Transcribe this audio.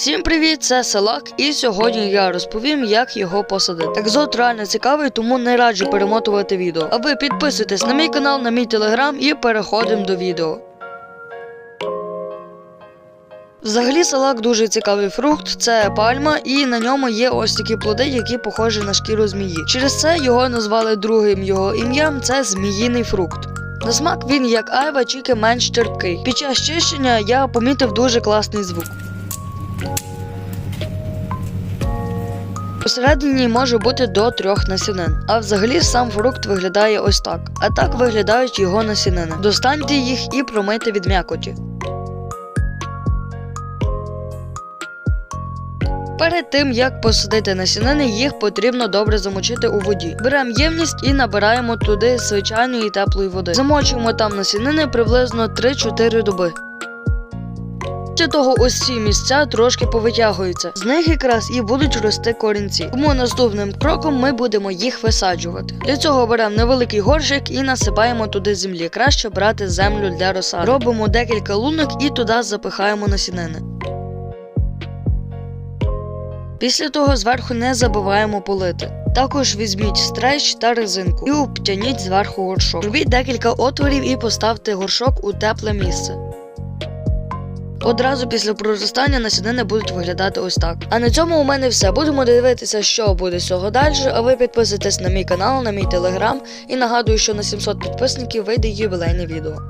Всім привіт, це Салак, і сьогодні я розповім, як його посадити. Екзот реально цікавий, тому не раджу перемотувати відео. А ви підписуйтесь на мій канал, на мій телеграм і переходимо до відео. Взагалі салак дуже цікавий фрукт, це пальма, і на ньому є ось такі плоди, які похожі на шкіру змії. Через це його назвали другим його ім'ям це зміїний фрукт. На смак він як айва, тільки менш терпкий. Під час чищення я помітив дуже класний звук. Посередині може бути до трьох насінин, а взагалі сам фрукт виглядає ось так. А так виглядають його насінини. Достаньте їх і промийте від м'якоті. Перед тим як посадити насінини, їх потрібно добре замочити у воді. Беремо ємність і набираємо туди звичайної теплої води. Замочуємо там насінини приблизно 3-4 доби. Після того ось ці місця трошки повитягуються. З них якраз і будуть рости корінці. Тому наступним кроком ми будемо їх висаджувати. Для цього беремо невеликий горщик і насипаємо туди землі. Краще брати землю для розсади. Робимо декілька лунок і туди запихаємо насінини. Після того зверху не забуваємо полити. Також візьміть стрейч та резинку і обтяніть зверху горшок. Робіть декілька отворів і поставте горшок у тепле місце. Одразу після проростання насінини будуть виглядати ось так. А на цьому у мене все. Будемо дивитися, що буде з цього далі. А ви підписуйтесь на мій канал, на мій телеграм і нагадую, що на 700 підписників вийде ювілейне відео.